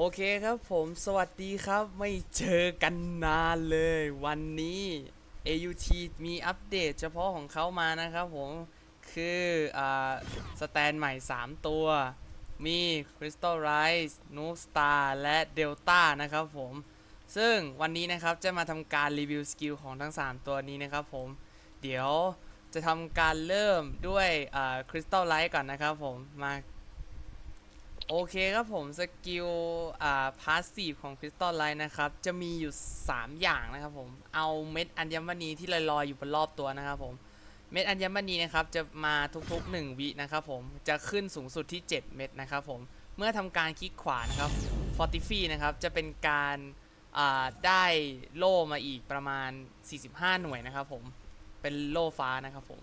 โอเคครับผมสวัสดีครับไม่เจอกันนานเลย วันนี้ AUT มีอัปเดตเฉพาะของเขามานะครับผมคืออ่าสแตนใหม่ 3 ตัว มี Crystal Rise n o o Star และ Delta นะครับผม ซึ่งวันนี้นะครับจะมาทำการรีวิวสกิลของทั้ง 3 ตัวนี้นะครับผม เดี๋ยวจะทำการเริ่มด้วยอ่า Crystal Light ก่อนนะครับผมมา โอเคครับผมสกิลอ่าพาสซีฟของ Crystal Light นะครับ จะมีอยู่ 3 อย่างนะครับผม เอาเม็ดอัญมณีที่ลอยๆอยู่บนรอบตัวนะครับผมเม็ดอัญมณีนะครับจะมาทุกๆ 1 วินะครับผมจะขึ้นสูงสุดที่ 7 เม็ดนะครับผมเมื่อทำการคลิกขวานะครับ Fortify นะครับจะเป็นการอ่าได้โล่มาอีกประมาณ 45 หน่วยนะครับผมเป็นโล่ฟ้านะครับผม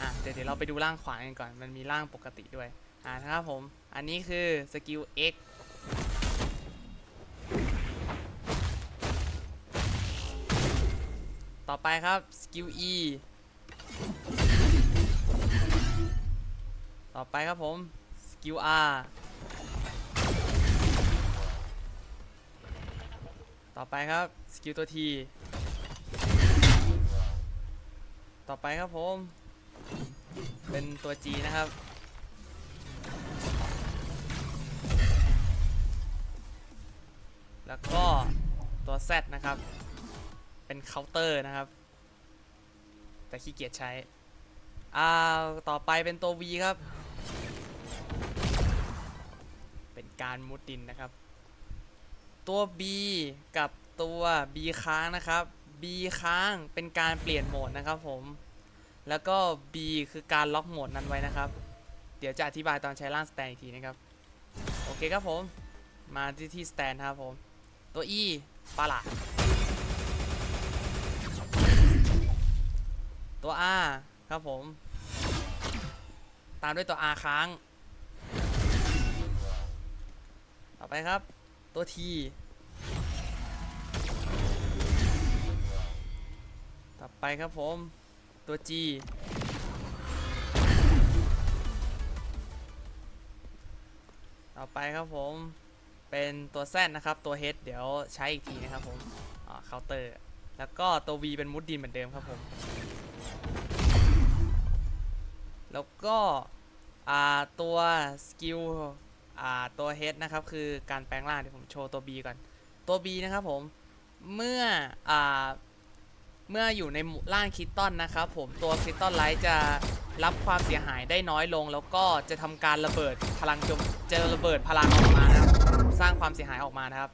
อะเดี๋ยวเดี๋ยวเราไปดูร่างขวากันก่อน มันมีร่างปกติด้วยอ่านะครับผม อันนี้คือสกิล X ต่อไปครับสกิล E ต่อไปครับผมสกิล R ต่อไปครับสกิลตัว T ต่อไปครับผม เป็นตัว G นะครับ แล้วก็ตัว Z นะครับ เป็นเคาน์เตอร์นะครับ แต่ขี้เกียจใช้อ่าต่อไปเป็นตัว V ครับ เป็นการมุดดินนะครับ ตัว B กับตัว B ค้างนะครับ B ค้างเป็นการเปลี่ยนโหมดนะครับผม แล้วก็ B คือการล็อกโหมดนั้นไว้นะครับ เดี๋ยวจะอธิบายตอนใช้ล่างสแตนอีกทีนะครับ โอเคครับผม มาที่ที่สแตนครับผม ตัว E ปลาหลาตัว R ครับผม ตามด้วยตัว R ค้าง ต่อไปครับ ตัว T ต่อไปครับผมตัว G ต่อไปครับผม เป็นตัว Z นนะครับ ตัว H เดี๋ยวใช้อีกทีนะครับผมอ่าเคาน์เตอร์ แล้วก็ตัว V เป็นมุดดินเหมือนเดิมครับผม แล้วก็อ่าตัวสกิลอ่าตัว H นะครับคือการแปลงร่างเดี๋ยวผมโชว์ตัว B ก่อน ตัว B นะครับผม เมื่ออ่าเมื่ออยู่ในร่างคิตตันนะครับผมตัวคิตตันไลท์จะรับความเสียหายได้น้อยลง แล้วก็จะทำการระเบิดพลังจมเจอระเบิดพลังออกมา สร้างความเสียหายออกมานะครับ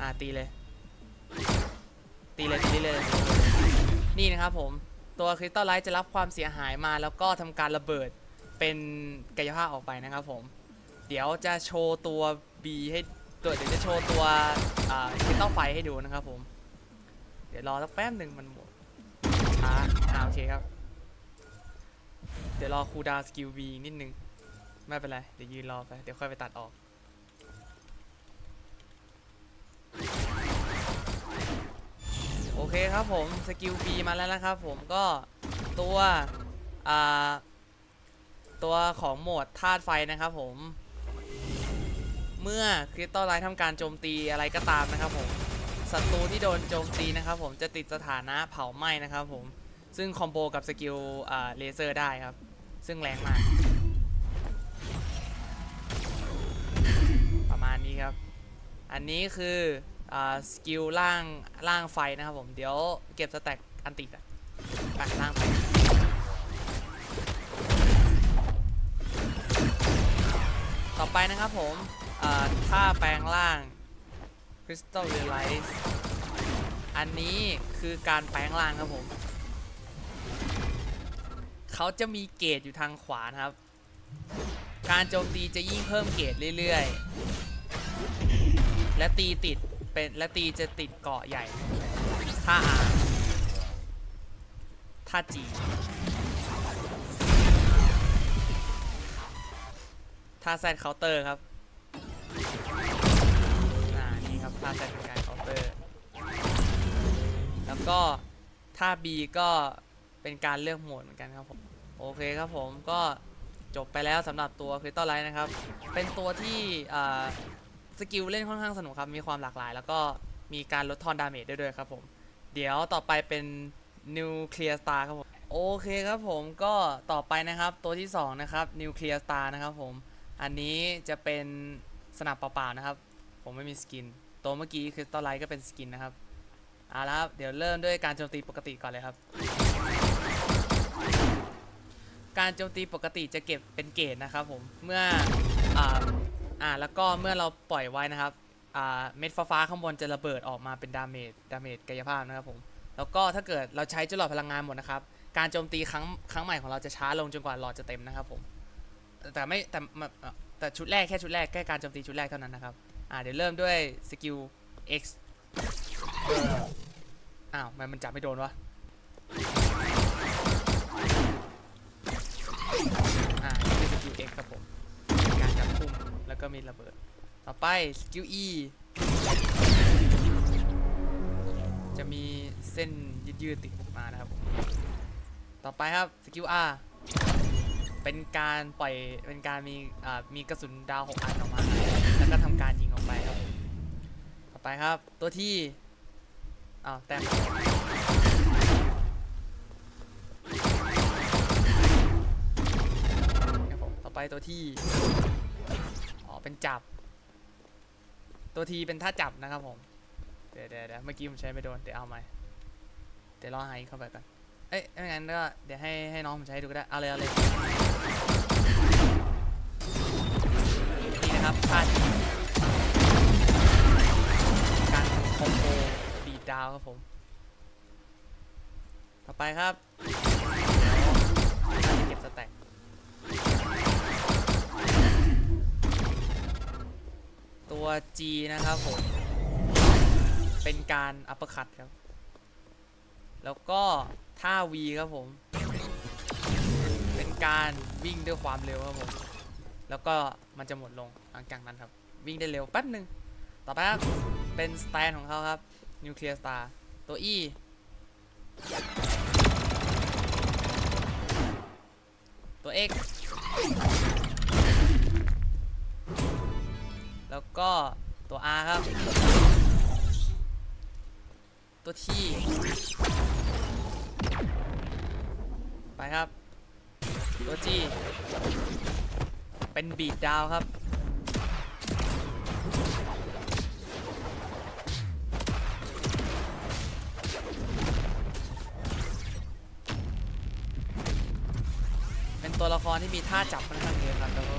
อ่าตีเลย ตีเลยตีเลย นี่นะครับผม ตัวคริสตัลไลท์จะรับความเสียหายมาแล้วก็ทำการระเบิดเป็นกายภาพออกไปนะครับผม เดี๋ยวจะโชว์ตัว B ให้ตัวเดี๋ยวจะโชว์ตัวคริสตัลไฟให้ดูนะครับผม เดี๋ยวรอสักแป๊บหนึ่งมันหมดช้าอ่าโอเคครับ เดี๋ยวรอคูดาวสกิล B นิดนึงไม่เป็นไร เดี๋ยวยืนรอไป เดี๋ยวค่อยไปตัดออก โอเคครับผมสกิล B มาแล้วนะครับผมก็ตัวตัวของโหมดธาตุไฟนะครับผม เมื่อคริสตัลไลท์ทำการโจมตีอะไรก็ตามนะครับผมศัตรูที่โดนโจมตีนะครับผมจะติดสถานะเผาไหม้นะครับผมซึ่งคอมโบกับสกิลเลเซอร์ได้ครับ ซึ่งแรงมาก ประมาณนี้ครับ อันนี้คืออสกิลล่างล่างไฟนะครับผม เดี๋ยวเก็บสแต็กอันติดอะไปล่างไฟต่อไปนะครับผมอ่าถ้าแปลงร่าง Crystal Realize อันนี้คือการแปลงร่างครับผม เขาจะมีเกรดอยู่ทางขวานะครับ การโจมตีจะยิ่งเพิ่มเกรดเรื่อยๆ และตีติดเป็นและตีจะติดเกาะใหญ่ ถ้าอาถ้าจีถ้าแซดเคาน์เตอร์ครับอ่านี่ครับถ้าแซดเป็นการเคาน์เตอร์ แล้วก็ถ้า B ก็เป็นการเลือกโหมดเหมือนกันครับผม โอเคครับผมก็จบไปแล้วสำหรับตัวคริสตัลไลท์นะครับ เป็นตัวที่อ่า สกิลเล่นค่อนข้างสนุกครับ มีความหลากหลาย แล้วก็มีการลดทอนดาเมจได้ด้วยครับผม เดี๋ยวต่อไปเป็นนิวเคลียร์สตาร์ครับผม โอเคครับผมก็ต่อไปนะครับตัวที่ 2 นะครับนิวเคลียร์สตาร์นะครับผม อันนี้จะเป็นสนับเปล่าๆนะครับ ผมไม่มีสกิน ตัวเมื่อกี้คริสตัลไลท์ก็เป็นสกินนะครับเอาละครับเดี๋ยวเริ่มด้วยการโจมตีปกติก่อนเลยครับ การโจมตีปกติจะเก็บเป็นเกรดนะครับผมเมื่ออ อ่าแล้วก็เมื่อเราปล่อยไว้นะครับอ่าเม็ดฟ้าๆข้างบนจะระเบิดออกมาเป็นดาเมจดาเมจกายภาพนะครับผมแล้วก็ถ้าเกิดเราใช้จนหลอดพลังงานหมดนะครับการโจมตีครั้งครั้งใหม่ของเราจะช้าลงจนกว่าหลอดจะเต็มนะครับผมแต่ไม่แต่มาแต่ชุดแรกแค่ชุดแรกแค่การโจมตีชุดแรกเท่านั้นนะครับอ่าเดี๋ยวเริ่มด้วยสกิล X อ้าวทำไมมันจับไม่โดนวะ มีระเบิด ต่อไปสกิล E จะมีเส้นยืดๆติดมานะครับผมต่อไปครับสกิล R เป็นการปล่อยเป็นการมีอ่ามีกระสุนดาวหกอันออกมา แล้วก็ทำการยิงออกไปครับ ต่อไปครับตัวที่อ้าวแต้มต่อไปตัวที่ เป็นจับ ตัวทีเป็นท่าจับนะครับผม เดี๋ยวเดี๋ยวเดี๋ยวเมื่อกี้ผมใช้ไม่โดน เดี๋ยวเอาใหม่เดี๋ยวรอหายเข้าไปก่อน เอ้ยไม่งั้นก็เดี๋ยวให้ให้น้องผมใช้ดูก็ได้ เอาเลยเอาเลยนี่นะครับพลาดการคอมโบดีดาวครับผม ต่อไปครับจะเก็บสแต็ก G นะครับผม เป็นการอัปเปอร์คัตครับ แล้วก็ท่า V ครับผม เป็นการวิ่งด้วยความเร็วครับผม แล้วก็มันจะหมดลงหลังจากนั้นครับ วิ่งได้เร็วแป๊บหนึ่งต่อไปครับเป็นสแตนของเขาครับนิวเคลียร์สตาร์ตัว E ตัว X แล้วก็ตัว R ครับ ตัว T ไปครับ ตัว G เป็นบีดดาวครับ เป็นตัวละครที่มีท่าจับค่อนข้างเยอะครับแล้วก็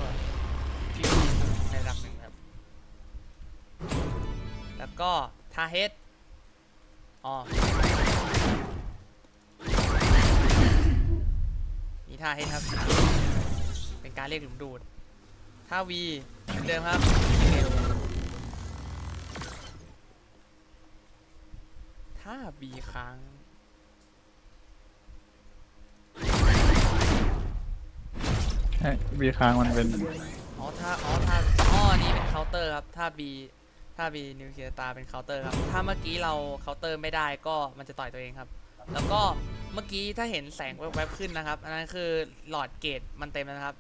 แล้วก็ท่าเฮดอ๋อมีท่าเฮดครับ เป็นการเรียกหลุมดูดท่า V เหมือนเดิมครับเร็วท่า B ค้างไอ้บีค้างมันเป็น อ๋อท่าอ๋อท่าอ๋อนี่เป็นเคาน์เตอร์ครับท่า B ท่า B นิวเคลียร์ตาเป็นเคาน์เตอร์ครับ ถ้าเมื่อกี้เราเคาน์เตอร์ไม่ได้ก็มันจะต่อยตัวเองครับ แล้วก็เมื่อกี้ถ้าเห็นแสงแวบๆขึ้นนะครับ อันนั้นคือหลอดเกตมันเต็มแล้วนะครับ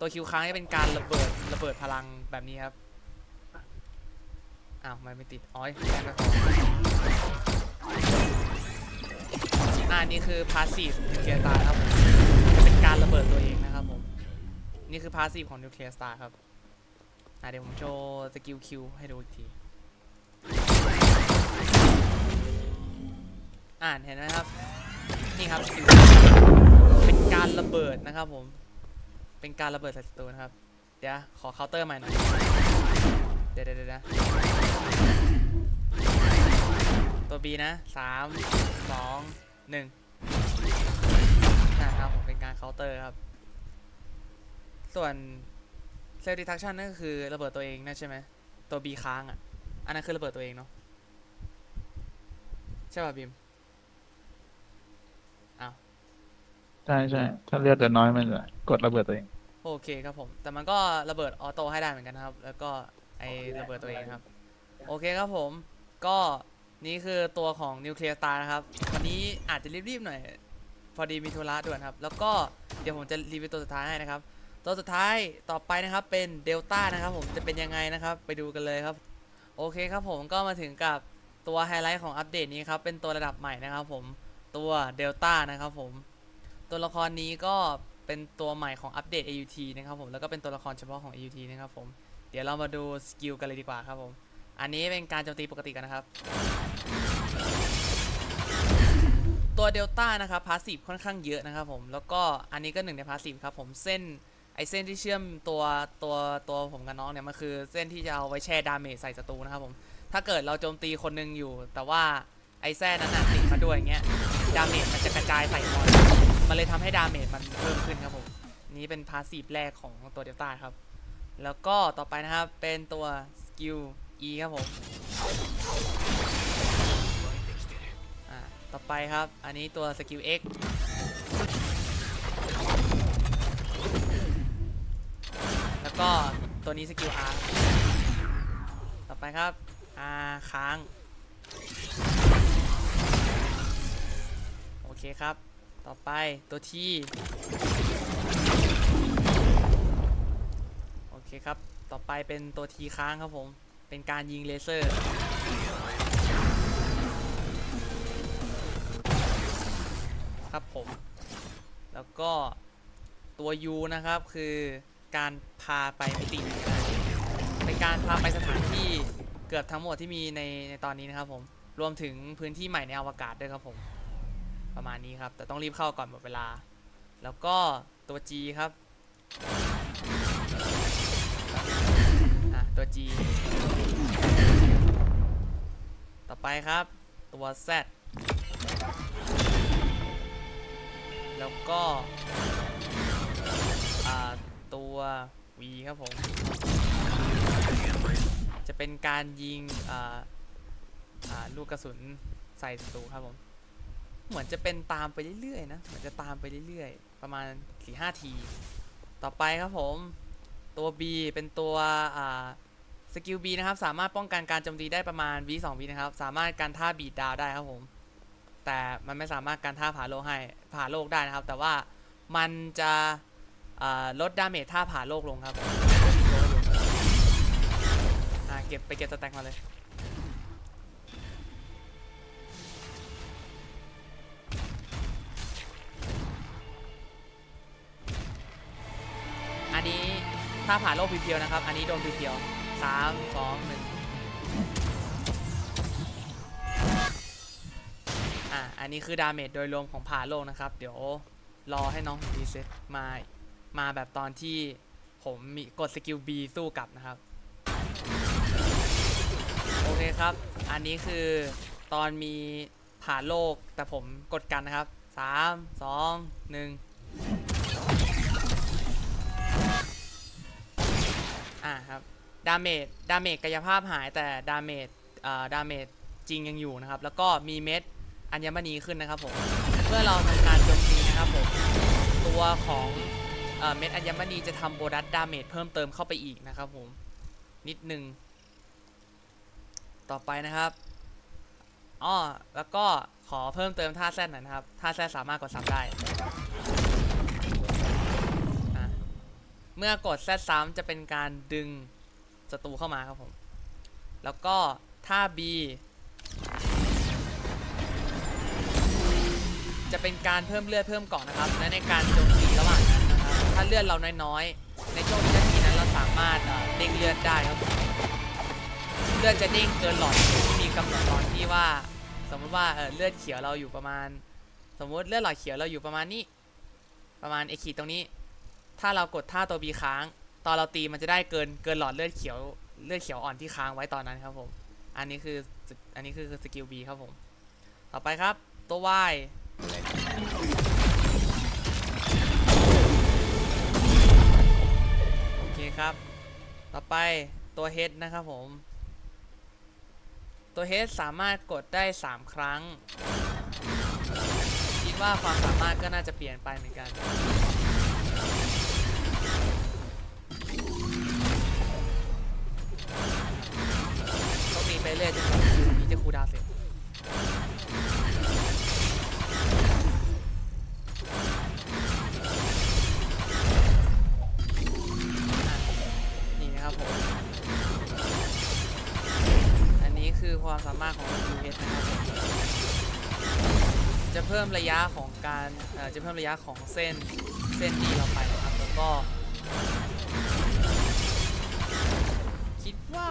ตัวคิวค้างจะเป็นการระเบิดระเบิดพลังแบบนี้ครับ อ้าวทำไมไม่ติด อ๋อยแจ้งไปก่อนอ่านี่คือพาสซีฟนิวเคลียร์ตาครับ เป็นการระเบิดตัวเองนะครับผม นี่คือพาสซีฟของนิวเคลียร์สตาร์ครับ เดี๋ยวผมโชว์สกิลคิวให้ดูอีกที อ่านเห็นไหมครับ นี่ครับเป็นการระเบิดนะครับผม เป็นการระเบิดใส่ศัตรูนะครับ เดี๋ยว ขอเคาน์เตอร์ใหม่หน่อย เดี๋ยวเดี๋ยวยนะตัว B นะสามสองหนึ่งนะครับผมเป็นการเคาน์เตอร์ครับ ส่วน เซลล์ดิทักชันนั่นก็คือระเบิดตัวเองนะใช่ไหมตัว B ค้างอะ อันนั้นคือระเบิดตัวเองเนาะใช่ป่ะบิมใช่ใช่ถ้าเลือดเหลือน้อยมันจะกดระเบิดตัวเอง โอเคครับผม แต่มันก็ระเบิดออโต้ให้ได้เหมือนกันนะครับ แล้วก็ไอระเบิดตัวเองครับ โอเคครับผม ก็นี่คือตัวของนิวเคลียร์ตานะครับ วันนี้อาจจะรีบๆหน่อย พอดีมีธุระด่วนครับ แล้วก็เดี๋ยวผมจะรีวิวตัวสุดท้ายให้นะครับ ตัวสุดท้ายต่อไปนะครับเป็นเดลต้านะครับผมจะเป็นยังไงนะครับ ไปดูกันเลยครับ โอเคครับผมก็มาถึงกับตัวไฮไลท์ของอัปเดตนี้ครับเป็นตัวระดับใหม่นะครับผมตัวเดลต้านะครับผมตัวละครนี้ก็เป็นตัวใหม่ของอัปเดต AUT นะครับผมแล้วก็เป็นตัวละครเฉพาะของ AUT นะครับผมเดี๋ยวเรามาดูสกิลกันเลยดีกว่าครับผมอันนี้เป็นการโจมตีปกติกันนะครับ ตัวเดลต้านะครับพาสซีฟค่อนข้างเยอะนะครับผมแล้วก็อันนี้ก็หนึ่งในพาสซีฟครับผมเส้น ไอเส้นที่เชื่อมตัวตัวตัวผมกับน้องเนี่ยมันคือเส้นที่จะเอาไว้แช่ดาเมจใส่ศัตรูนะครับผม ถ้าเกิดเราโจมตีคนหนึงอยู่ แต่ว่าไอแส้นั้นน่ะติดมาด้วยอย่างเงี้ยดาเมจมันจะกระจายใส่มอนมันเลยทำให้ดาเมจมันเพิ่มขึ้นครับผม นี่เป็นพาสซีฟแรกของตัวเดลต้าครับ แล้วก็ต่อไปนะครับเป็นตัวสกิล E ครับผมอ่าต่อไปครับ อันนี้ตัวสกิล X ก็ตัวนี้สกิล R ต่อไปครับ R ค้าง โอเคครับ ต่อไปตัว T โอเคครับ ต่อไปเป็นตัว T ค้างครับผม เป็นการยิงเลเซอร์ครับผม แล้วก็ตัว U นะครับคือ การพาไปมิติใหม่เป็นการพาไปสถานที่เกือบทั้งหมดที่มีในในตอนนี้นะครับผมรวมถึงพื้นที่ใหม่ในอวกาศด้วยครับผม ประมาณนี้ครับ แต่ต้องรีบเข้าก่อนหมดเวลา แล้วก็ตัว G ครับตัว G ต่อไปครับตัว Z แล้วก็ ตัว V ครับผม จะเป็นการยิงลูกกระสุนใส่ศัตรูครับผม เหมือนจะเป็นตามไปเรื่อยๆนะ เหมือนจะตามไปเรื่อยๆ ประมาณ4-5ที ต่อไปครับผม ตัว B เป็นตัวสกิล B นะครับ สามารถป้องกันการโจมตีได้ประมาณวิ2วินะครับ สามารถการท่าบีดดาวได้ครับผม แต่มันไม่สามารถการท่าผ่าโลกให้ผ่าโลกได้นะครับ แต่ว่ามันจะ ลดดาเมจท่าผ่าโลกลงครับอ่าเก็บไปเก็บสแต็กมาเลยอันนี้ถ้าผ่านโลกเพียวๆนะครับ อันนี้โดนเพียวๆสามสองหนึ่งอะ อันนี้คือดาเมจโดยรวมของผ่าโลกนะครับ เดี๋ยวรอให้น้องรีเซ็ตมา มาแบบตอนที่ผมมีกดสกิล B สู้กลับนะครับ โอเคครับ อันนี้คือตอนมีผ่านโลกแต่ผมกดกันนะครับสามสองหนึ่งอ่าครับ ดาเมจ ดาเมจกายภาพหายแต่ดาเมจอ่าดาเมจจริงยังอยู่นะครับ แล้วก็มีเม็ดอัญมณีขึ้นนะครับผม เมื่อเราทำการโจมตีนะครับผม ตัวของ เอ่อเม็ดอัญมณีจะทำโบนัสดาเมจเพิ่มเติมเข้าไปอีกนะครับผม นิดนึง ต่อไปนะครับอ้อแล้วก็ขอเพิ่มเติมท่าแซดหน่อยนะครับท่าแซดสามารถกดซ้ำได้อะเมื่อกดแซดซ้ำจะเป็นการดึงศัตรูเข้ามาครับผม แล้วก็ถ้า B จะเป็นการเพิ่มเลือดเพิ่มเกาะนะครับ และในการโจมตีระหว่าง ถ้าเลือดเราน้อยๆ ในช่วงวินาทีนั้นเราสามารถเอ่อเด้งเลือดได้ครับผมเลือดจะเด้งเกินหลอดที่มีกำหนดตอนที่ว่า สมมติว่าเอ่อเลือดเขียวเราอยู่ประมาณ สมมติเลือดหลอดเขียวเราอยู่ประมาณนี้ ประมาณไอขีดตรงนี้ ถ้าเรากดท่าตัว B ค้าง ตอนเราตีมันจะได้เกินเกินหลอดเลือดเขียวเลือดเขียวอ่อนที่ค้างไว้ตอนนั้นครับผม อันนี้คืออันนี้คือสกิล B ครับผม ต่อไปครับตัว Y ครับ ต่อไปตัว H นะครับผม ตัว H สามารถกดได้ 3 ครั้ง คิดว่าความสามารถก็น่าจะเปลี่ยนไปเหมือนกันต้องมีไปเรื่อยจนกว่ามีจะคูดาวเสร็จ ครับผม อันนี้คือความสามารถของ u h นะครับจะเพิ่มระยะของการจะเพิ่มระยะของเส้นเส้นนี้เราไปนะครับ แล้วก็ คิดว่า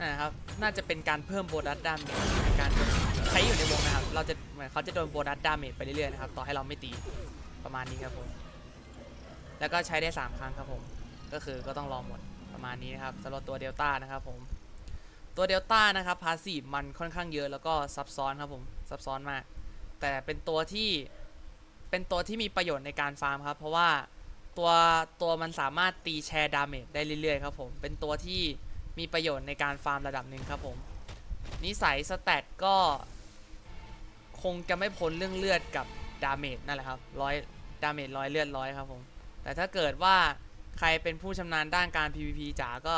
นะครับน่าจะเป็นการเพิ่มโบนัสดาเมจในการใช้อยู่ในวงนะครับ เราจะเหมือนเขาจะโดนโบนัสดาเมจไปเรื่อยๆนะครับ ต่อให้เราไม่ตีประมาณนี้ครับผม แล้วก็ใช้ได้ 3 ครั้งครับผม ก็คือก็ต้องรอหมดประมาณนี้นะครับสำหรับตัวเดลต้านะครับผมตัวเดลต้านะครับพาสีมันค่อนข้างเยอะแล้วก็ซับซ้อนครับผมซับซ้อนมาก แต่เป็นตัวที่เป็นตัวที่มีประโยชน์ในการฟาร์มครับ เพราะว่าตัวตัวมันสามารถตีแชร์ดาเมจได้เรื่อยๆครับผมเป็นตัวที่มีประโยชน์ในการฟาร์มระดับหนึ่งครับผมนิสัยสแตทก็ คงจะไม่พ้นเรื่องเลือดกับดาเมจนั่นแหละครับร้อยดาเมจร้อยเลือดร้อยครับผมแต่ถ้าเกิดว่า ใครเป็นผู้ชำนาญด้านการ PVP จ๋าก็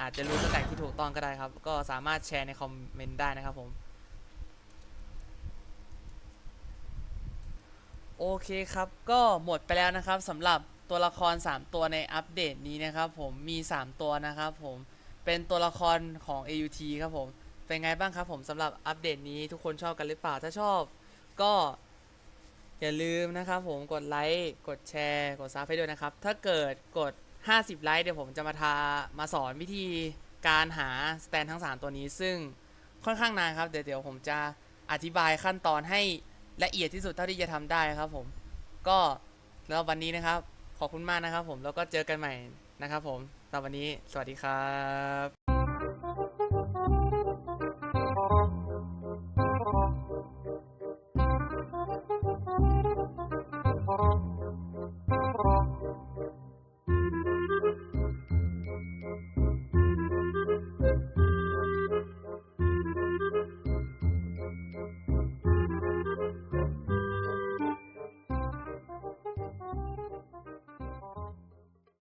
อาจจะรู้สแต็กที่ถูกต้องก็ได้ครับ ก็สามารถแชร์ในคอมเมนต์ได้นะครับผมโอเคครับก็หมดไปแล้วนะครับสำหรับตัวละคร 3 ตัวในอัปเดตนี้นะครับผมมี 3 ตัวนะครับผมเป็นตัวละครของ AUT ครับผมเป็นไงบ้างครับผมสำหรับอัปเดตนี้ทุกคนชอบกันหรือเปล่าถ้าชอบก็ อย่าลืมนะครับผมกดไลค์กดแชร์กดซับให้ด้วยนะครับ ถ้าเกิดกด 50 ไลค์เดี๋ยวผมจะมาทามาสอนวิธีการหาสแตนทั้ง 3 ตัวนี้ซึ่งค่อนข้างนานครับเดี๋ยวเดี๋ยวผมจะอธิบายขั้นตอนให้ละเอียดที่สุดเท่าที่จะทำได้ครับผมก็แล้ววันนี้นะครับ ขอบคุณมากนะครับผมแล้วก็เจอกันใหม่นะครับผมสำหรับวันนี้ สวัสดีครับ